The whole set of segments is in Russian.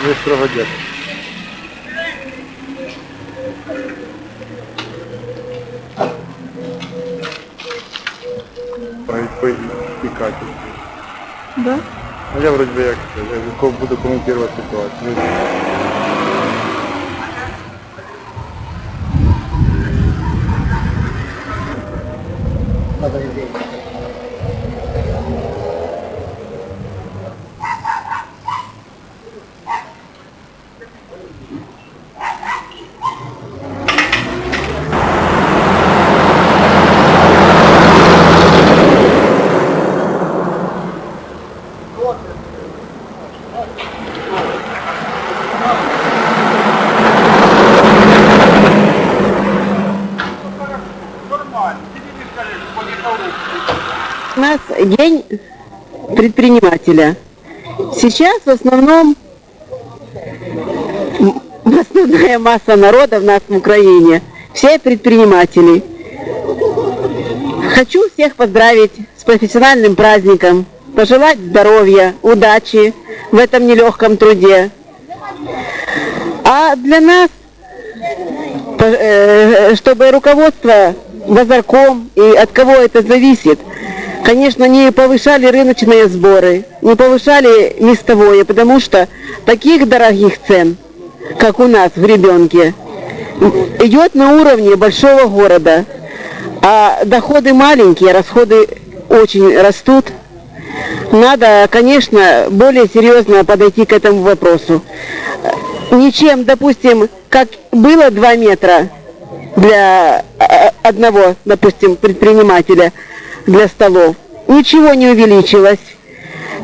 Здесь проводят. Водят. Пікати. Да? А я вроде бы я ко- буду коментувати ситуацію. У нас день предпринимателя. Сейчас в основном основная масса народа в нас в Украине. Все предприниматели. Хочу всех поздравить с профессиональным праздником, пожелать здоровья, удачи в этом нелегком труде. А для нас, по- э, чтобы руководство Базарком и от кого это зависит, конечно, не повышали рыночные сборы, не повышали местовое, потому что таких дорогих цен, как у нас в ребенке, идет на уровне большого города. А доходы маленькие, расходы очень растут. Надо, конечно, более серьезно подойти к этому вопросу. Ничем, допустим, как было 2 метра для э, одного, допустим, предпринимателя для столов, ничего не увеличилось.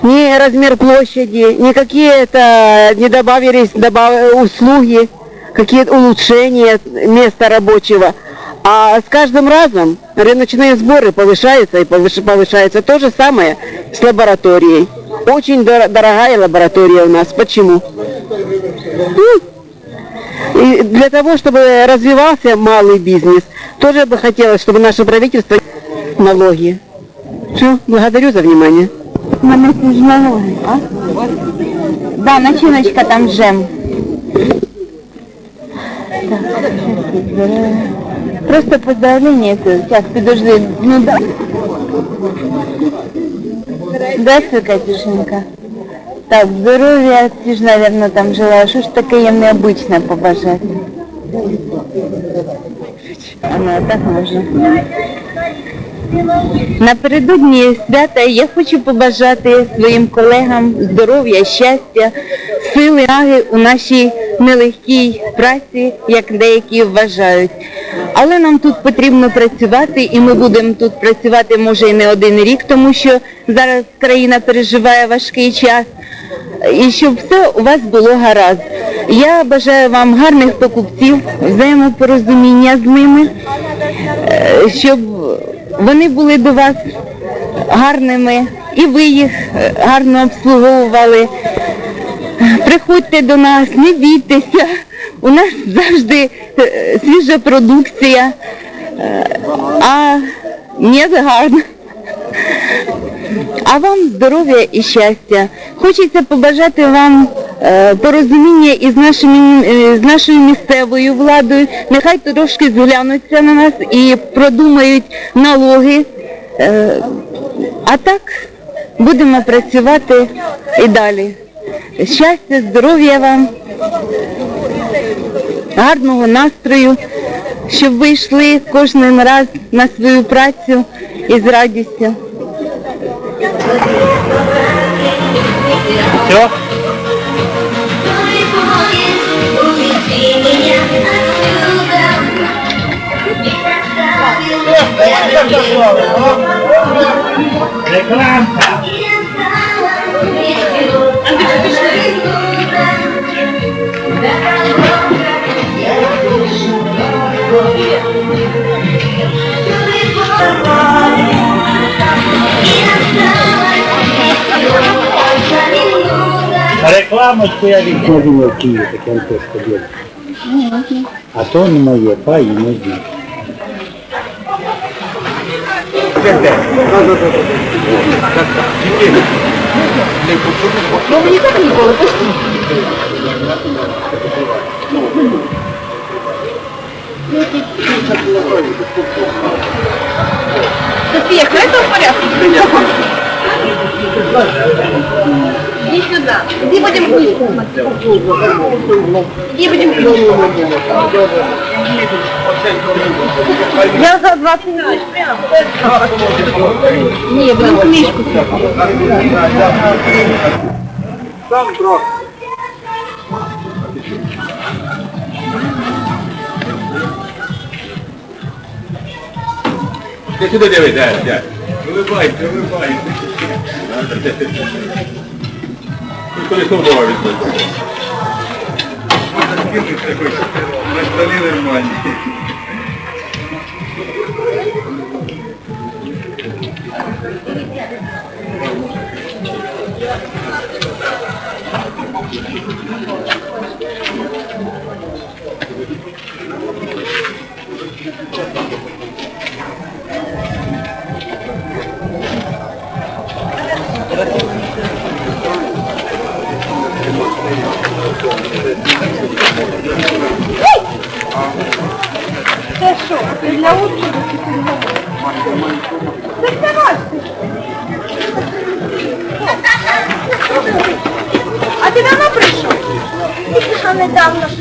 Ни размер площади, ни какие-то не добавились добав- услуги, какие-то улучшения места рабочего. А с каждым разом рыночные сборы повышаются и повыш- повышаются. То же самое с лабораторией. Очень дор- дорогая лаборатория у нас. Почему? Ну, и для того, чтобы развивался малый бизнес, тоже бы хотелось, чтобы наше правительство налоги. Все, благодарю за внимание. Мене налоги, а? Да, начиночка там жем. Так. Просто поздравление это. Сейчас, подожди. Ну да. Здравствуй, Катюшенька. Так, здоров'я, ти ж, наверное, там жила. Що ж таке їм необичне побажати? А ну, так можна. Напередодні свята я хочу побажати своїм колегам здоров'я, щастя, сили, наги у нашій нелегкій праці, як деякі вважають. Але нам тут потрібно працювати, і ми будемо тут працювати може і не один рік, тому що зараз країна переживає важкий час. І щоб все у вас було гаразд. Я бажаю вам гарних покупців, взаємопорозуміння з ними, е, щоб вони були до вас гарними і ви їх гарно обслуговували. Приходьте до нас, не бійтеся. У нас завжди е, свіжа продукція, е, а не гарно. А вам здоров'я і щастя. Хочеться побажати вам е, порозуміння із, нашими, з нашою місцевою владою. Нехай трошки зглянуться на нас і продумають налоги. А так будемо працювати і далі. Щастя, здоров'я вам, гарного настрою, щоб ви йшли кожен раз на свою працю із радістю. Все? Thank Рекламочку я від магазину в Києві, таке вам теж поділю. А то не моє, па і не зі. София, это в порядке? Иди сюда. Иди будем смотреть. Иди будем книжку Я за 20 минут прям. Не, будем книжку Ти сюди диви, дядь, дядь. Вилибайся, вилибайся. Ніхто не собою відбувається. На штани нормальні. А ти давно прийшов? Тільки що недавно в школу.